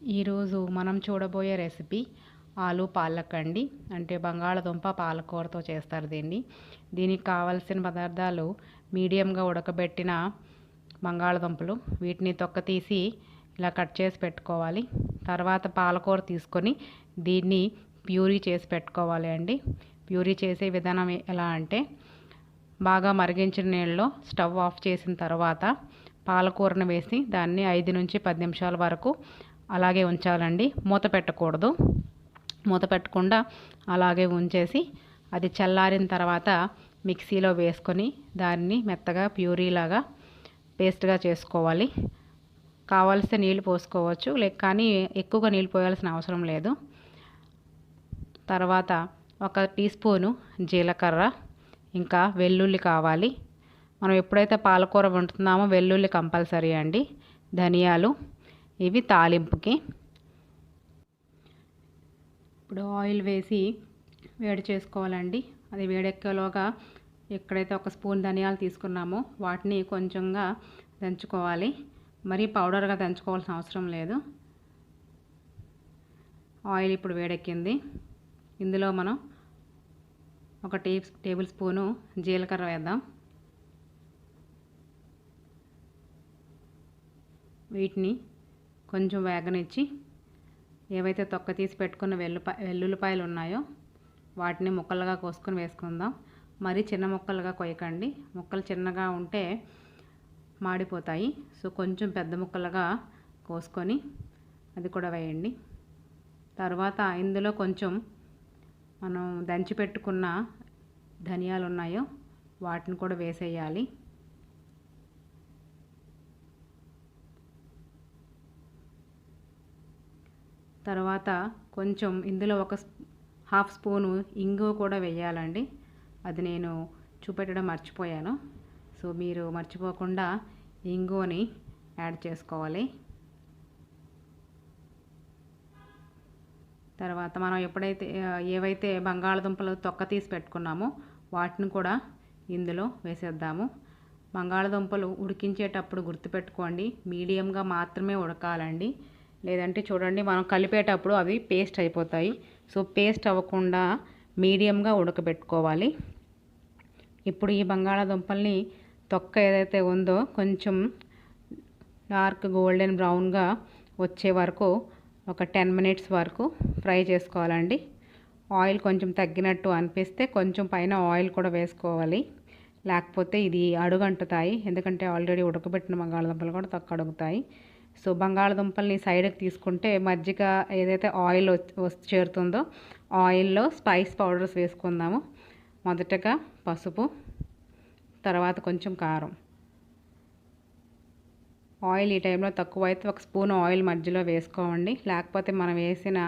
ఈరోజు మనం చూడబోయే రెసిపీ ఆలు పాలక్ అండి అంటే బంగాళదుంప పాలకూరతో చేస్తారు దీన్ని. దీనికి కావలసిన పదార్థాలు మీడియంగా ఉడకబెట్టిన బంగాళదుంపలు వీటిని తొక్క తీసి ఇలా కట్ చేసి పెట్టుకోవాలి. తర్వాత పాలకూర తీసుకొని దీన్ని ప్యూరీ చేసి పెట్టుకోవాలి అండి. ప్యూరీ చేసే విధానం ఎలా అంటే బాగా మరిగించిన నీళ్ళలో స్టవ్ ఆఫ్ చేసిన తర్వాత పాలకూరను వేసి దాన్ని ఐదు నుంచి పది నిమిషాల వరకు అలాగే ఉంచాలండి. మూత పెట్టకూడదు. మూత పెట్టకుండా అలాగే ఉంచేసి అది చల్లారిన తర్వాత మిక్సీలో వేసుకొని దాన్ని మెత్తగా ప్యూరీలాగా పేస్ట్గా చేసుకోవాలి. కావాల్సిన నీళ్ళు పోసుకోవచ్చు. లేక కానీ ఎక్కువగా నీళ్ళు పోయాల్సిన అవసరం లేదు. తర్వాత ఒక టీ స్పూను జీలకర్ర ఇంకా వెల్లుల్లి కావాలి. మనం ఎప్పుడైతే పాలకూర వండుతున్నామో వెల్లుల్లి కంపల్సరీ అండి. ధనియాలు ఇవి తాలింపుకి. ఇప్పుడు ఆయిల్ వేసి వేడి చేసుకోవాలండి. అది వేడెక్కేలోగా ఎక్కడైతే ఒక స్పూన్ ధనియాలు తీసుకున్నామో వాటిని కొంచెంగా దంచుకోవాలి. మరీ పౌడర్గా దంచుకోవాల్సిన అవసరం లేదు. ఆయిల్ ఇప్పుడు వేడెక్కింది. ఇందులో మనం ఒక టీ టేబుల్ స్పూను జీలకర్ర వేద్దాం. వీటిని కొంచెం వేగనిచ్చి ఏవైతే తొక్క తీసి పెట్టుకున్న వెల్లుపాయ వెల్లుల్లిపాయలు ఉన్నాయో వాటిని ముక్కలుగా కోసుకొని వేసుకుందాం. మరీ చిన్న ముక్కలుగా కొయ్యకండి. ముక్కలు చిన్నగా ఉంటే మాడిపోతాయి. సో కొంచెం పెద్ద ముక్కలుగా కోసుకొని అది కూడా వేయండి. తర్వాత ఇందులో కొంచెం మనం దంచి పెట్టుకున్న ధనియాలు ఉన్నాయో వాటిని కూడా వేసేయాలి. తర్వాత కొంచెం ఇందులో ఒక హాఫ్ స్పూను ఇంగు కూడా వేయాలండి. అది నేను చూపెట్టడం మర్చిపోయాను. సో మీరు మర్చిపోకుండా ఇంగుని యాడ్ చేసుకోవాలి. తర్వాత మనం ఎప్పుడైతే ఏవైతే బంగాళదుంపలు తొక్క తీసి పెట్టుకున్నామో వాటిని కూడా ఇందులో వేసేద్దాము. బంగాళదుంపలు ఉడికించేటప్పుడు గుర్తుపెట్టుకోండి మీడియంగా మాత్రమే ఉడకాలండి. లేదంటే చూడండి మనం కలిపేటప్పుడు అవి పేస్ట్ అయిపోతాయి. సో పేస్ట్ అవ్వకుండా మీడియంగా ఉడకబెట్టుకోవాలి. ఇప్పుడు ఈ బంగాళాదుంపల్ని తొక్క ఏదైతే ఉందో కొంచెం డార్క్ గోల్డెన్ బ్రౌన్గా వచ్చే వరకు ఒక టెన్ మినిట్స్ వరకు ఫ్రై చేసుకోవాలండి. ఆయిల్ కొంచెం తగ్గినట్టు అనిపిస్తే కొంచెం పైన ఆయిల్ కూడా వేసుకోవాలి. లేకపోతే ఇది అడుగంటుతాయి. ఎందుకంటే ఆల్రెడీ ఉడకబెట్టిన బంగాళదుంపలు కూడా తక్కువ అడుగుతాయి. సో బంగాళదుంపల్ని సైడ్కి తీసుకుంటే మజ్జిగ ఏదైతే ఆయిల్ వచ్చి చేరుతుందో ఆయిల్లో స్పైస్ పౌడర్స్ వేసుకుందాము. మొదటగా పసుపు తర్వాత కొంచెం కారం. ఆయిల్ ఈ టైంలో తక్కువ అయితే ఒక స్పూన్ ఆయిల్ మధ్యలో వేసుకోండి. లేకపోతే మనం వేసిన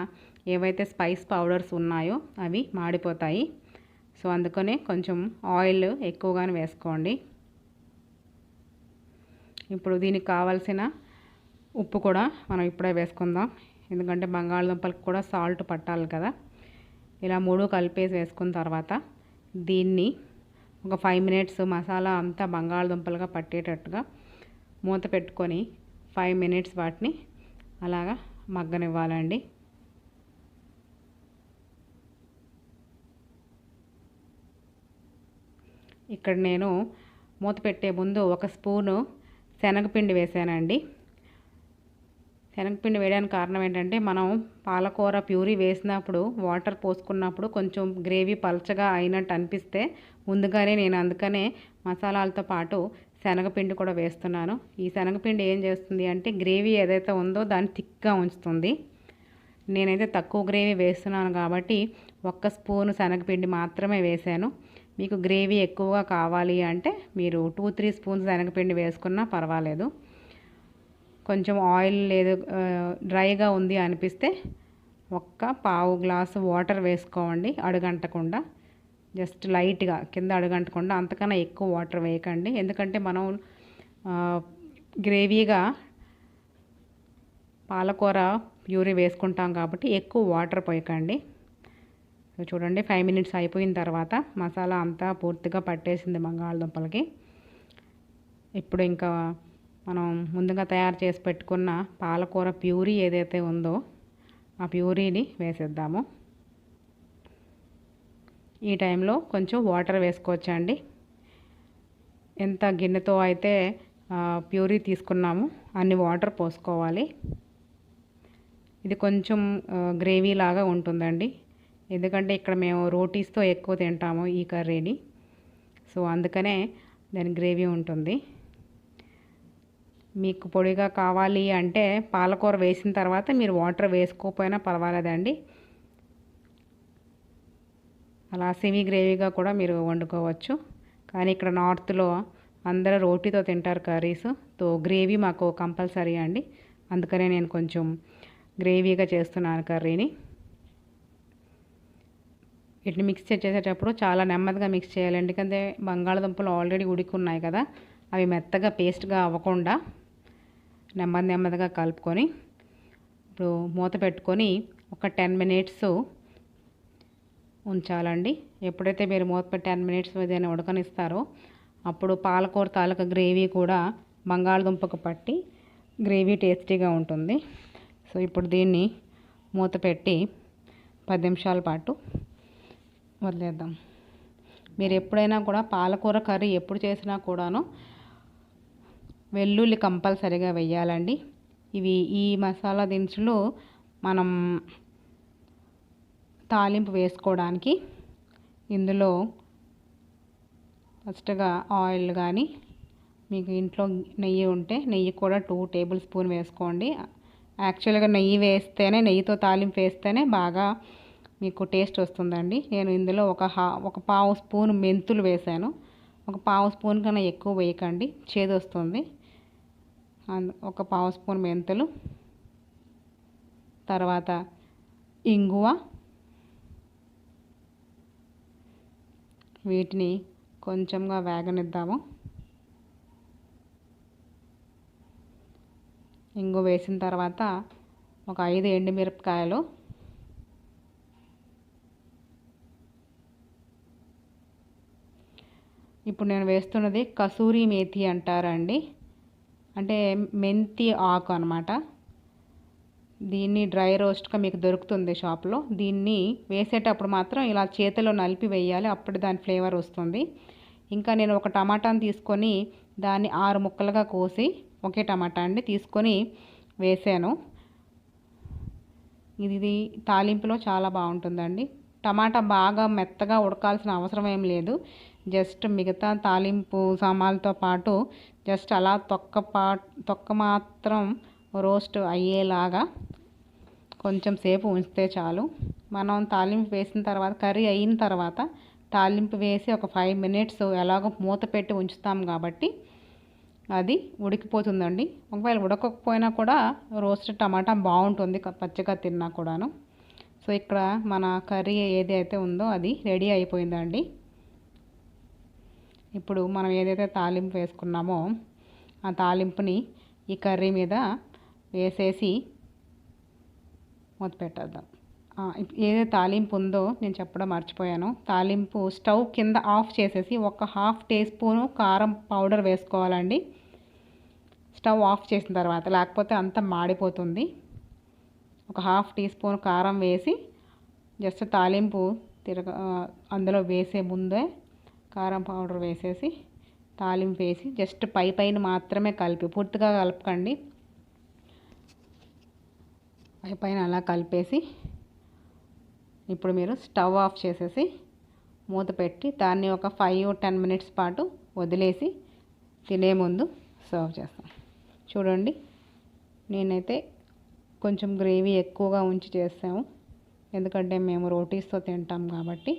ఏవైతే స్పైస్ పౌడర్స్ ఉన్నాయో అవి మాడిపోతాయి. సో అందుకనే కొంచెం ఆయిల్ ఎక్కువగానే వేసుకోండి. ఇప్పుడు దీనికి కావాల్సిన ఉప్పు కూడా మనం ఇప్పుడే వేసుకుందాం. ఎందుకంటే బంగాళదుంపలకు కూడా సాల్ట్ పట్టాలి కదా. ఇలా మూడు కలిపేసి వేసుకున్న తర్వాత దీన్ని ఒక ఫైవ్ మినిట్స్ మసాలా అంతా బంగాళదుంపలుగా పట్టేటట్టుగా మూత పెట్టుకొని ఫైవ్ మినిట్స్ వాటిని అలాగా మగ్గనివ్వాలండి. ఇక్కడ నేను మూత పెట్టే ముందు ఒక స్పూను శనగపిండి వేసానండి. శనగపిండి వేయడానికి కారణం ఏంటంటే మనం పాలకూర ప్యూరీ వేసినప్పుడు వాటర్ పోసుకున్నప్పుడు కొంచెం గ్రేవీ పలచగా అయినట్టు అనిపిస్తే ముందుగానే నేను అందుకనే మసాలాలతో పాటు శనగపిండి కూడా వేస్తున్నాను. ఈ శనగపిండి ఏం చేస్తుంది అంటే గ్రేవీ ఏదైతే ఉందో దాన్ని థిక్గా ఉంచుతుంది. నేనైతే తక్కువ గ్రేవీ వేస్తున్నాను కాబట్టి ఒక్క స్పూను శనగపిండి మాత్రమే వేశాను. మీకు గ్రేవీ ఎక్కువగా కావాలి అంటే మీరు టూ త్రీ స్పూన్స్ శనగపిండి వేసుకున్నా పర్వాలేదు. కొంచెం ఆయిల్ లేదు డ్రైగా ఉంది అనిపిస్తే ఒక్క పావు గ్లాసు వాటర్ వేసుకోండి అడుగంటకుండా. జస్ట్ లైట్గా కింద అడుగంటకుండా. అంతకన్నా ఎక్కువ వాటర్ వేయకండి. ఎందుకంటే మనం గ్రేవీగా పాలకూర ప్యూరీ వేసుకుంటాం కాబట్టి ఎక్కువ వాటర్ పోయకండి. చూడండి ఫైవ్ మినిట్స్ అయిపోయిన తర్వాత మసాలా అంతా పూర్తిగా పట్టేసింది బంగాళదుంపలకి. ఇప్పుడు ఇంకా మనం ముందుగా తయారు చేసి పెట్టుకున్న పాలకూర ప్యూరీ ఏదైతే ఉందో ఆ ప్యూరీని వేసేద్దాము. ఈ టైంలో కొంచెం వాటర్ వేసుకోవచ్చండి. ఎంత గిన్నెతో అయితే ప్యూరీ తీసుకున్నాము అన్ని వాటర్ పోసుకోవాలి. ఇది కొంచెం గ్రేవీ లాగా ఉంటుందండి. ఎందుకంటే ఇక్కడ మేము రోటీస్తో ఎక్కువ తింటాము ఈ కర్రీని. సో అందుకనే దాని గ్రేవీ ఉంటుంది. మీకు పొడిగా కావాలి అంటే పాలకూర వేసిన తర్వాత మీరు వాటర్ వేసుకోకపోయినా పర్వాలేదండి. అలా సెమీ గ్రేవీగా కూడా మీరు వండుకోవచ్చు. కానీ ఇక్కడ నార్త్లో అందరూ రోటీతో తింటారు కర్రీస్. తో గ్రేవీ మాకు కంపల్సరీ అండి. అందుకనే నేను కొంచెం గ్రేవీగా చేస్తున్నాను కర్రీని. వీటిని మిక్స్ చేసేటప్పుడు చాలా నెమ్మదిగా మిక్స్ చేయాలి. ఎందుకంటే బంగాళదుంపలు ఆల్రెడీ ఉడికి ఉన్నాయి కదా. అవి మెత్తగా పేస్ట్గా అవ్వకుండా నెమ్మది నెమ్మదిగా కలుపుకొని ఇప్పుడు మూత పెట్టుకొని ఒక టెన్ మినిట్స్ ఉంచాలండి. ఎప్పుడైతే మీరు మూత పెట్టి టెన్ మినిట్స్ ఏదైనా ఉడకనిస్తారో అప్పుడు పాలకూర తాలూకా గ్రేవీ కూడా బంగాళదుంపకు పట్టి గ్రేవీ టేస్టీగా ఉంటుంది. సో ఇప్పుడు దీన్ని మూత పెట్టి పది నిమిషాల పాటు వదిలేద్దాం. మీరు ఎప్పుడైనా కూడా పాలకూర కర్రీ ఎప్పుడు చేసినా కూడాను వెల్లుల్లి కంపల్సరిగా వెయ్యాలండి. ఇవి ఈ మసాలా దినుసులు మనం తాలింపు వేసుకోవడానికి ఇందులో ఫస్ట్గా ఆయిల్ కానీ మీకు ఇంట్లో నెయ్యి ఉంటే నెయ్యి కూడా టూ టేబుల్ స్పూన్ వేసుకోండి. యాక్చువల్గా నెయ్యి వేస్తేనే నెయ్యితో తాలింపు వేస్తేనే బాగా మీకు టేస్ట్ వస్తుందండి. నేను ఇందులో ఒక హా ఒక పావు స్పూన్ మెంతులు వేసాను ఒక పావు స్పూన్ కన్నా ఎక్కువ వేయకండి. చేదు వస్తుంది. ఒక పావు స్పూన్ మెంతులు తర్వాత ఇంగువ వీటిని కొంచెంగా వేగనిద్దాము. ఇంగు వేసిన తర్వాత ఒక ఐదు ఎండుమిరపకాయలు ఇప్పుడు నేను వేస్తున్నది కసూరి మేతి అంటారండి. అంటే మెంతి ఆకు అనమాట దీన్ని డ్రై రోస్ట్గా మీకు దొరుకుతుంది షాప్లో. దీన్ని వేసేటప్పుడు మాత్రం ఇలా చేతిలో నలిపి వేయాలి అప్పుడు దాని ఫ్లేవర్ వస్తుంది. ఇంకా నేను ఒక టమాటాని తీసుకొని దాన్ని ఆరు ముక్కలుగా కోసి ఒకే టమాటా అండి తీసుకొని వేసాను. ఇది తాలింపులో చాలా బాగుంటుందండి. టమాటా బాగా మెత్తగా ఉడకాల్సిన అవసరం ఏం లేదు. జస్ట్ మిగతా తాలింపు సామాన్లతో పాటు జస్ట్ అలా తొక్క పా తొక్క మాత్రం రోస్ట్ అయ్యేలాగా కొంచెం సేపు ఉంచితే చాలు. మనం తాలింపు వేసిన తర్వాత కర్రీ అయిన తర్వాత తాలింపు వేసి ఒక ఫైవ్ మినిట్స్ ఎలాగో మూత పెట్టి ఉంచుతాం కాబట్టి అది ఉడికిపోతుందండి. ఒకవేళ ఉడకకపోయినా కూడా రోస్ట్ టమాటా బాగుంటుంది పచ్చిగా తిన్నా కూడాను. సో ఇక్కడ మన కర్రీ ఏది అయితే ఉందో అది రెడీ అయిపోయిందండి. ఇప్పుడు మనం ఏదైతే తాలింపు వేసుకున్నామో ఆ తాలింపుని ఈ కర్రీ మీద వేసేసి మూత పెట్టేద్దాం. ఏదైతే తాలింపు ఉందో నేను చెప్పడం మర్చిపోయాను. తాలింపు స్టవ్ కింద ఆఫ్ చేసేసి ఒక హాఫ్ టీ స్పూను కారం పౌడర్ వేసుకోవాలండి. స్టవ్ ఆఫ్ చేసిన తర్వాత లేకపోతే అంతా మాడిపోతుంది. ఒక హాఫ్ టీ స్పూన్ కారం వేసి జస్ట్ తాలింపు తిరగ అందులో వేసే ముందే కారం పౌడర్ వేసేసి తాలింపు వేసి జస్ట్ పై పైన మాత్రమే కలిపి పూర్తిగా కలపకండి. పై పైన అలా కలిపేసి ఇప్పుడు మీరు స్టవ్ ఆఫ్ చేసేసి మూత పెట్టి దాన్ని ఒక ఫైవ్ టెన్ మినిట్స్ పాటు వదిలేసి తినే ముందు సర్వ్ చేస్తాం. చూడండి నేనైతే కొంచెం గ్రేవీ ఎక్కువగా ఉంచి చేస్తాము ఎందుకంటే మేము రోటీస్తో తింటాం కాబట్టి.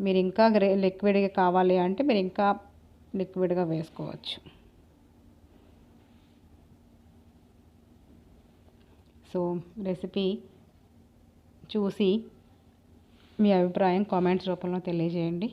మీరు ఇంకా గ్రే లిక్విడ్గా కావాలి అంటే మీరు ఇంకా లిక్విడ్గా వేసుకోవచ్చు. సో రెసిపీ చూసి మీ అభిప్రాయం కామెంట్స్ రూపంలో తెలియజేయండి.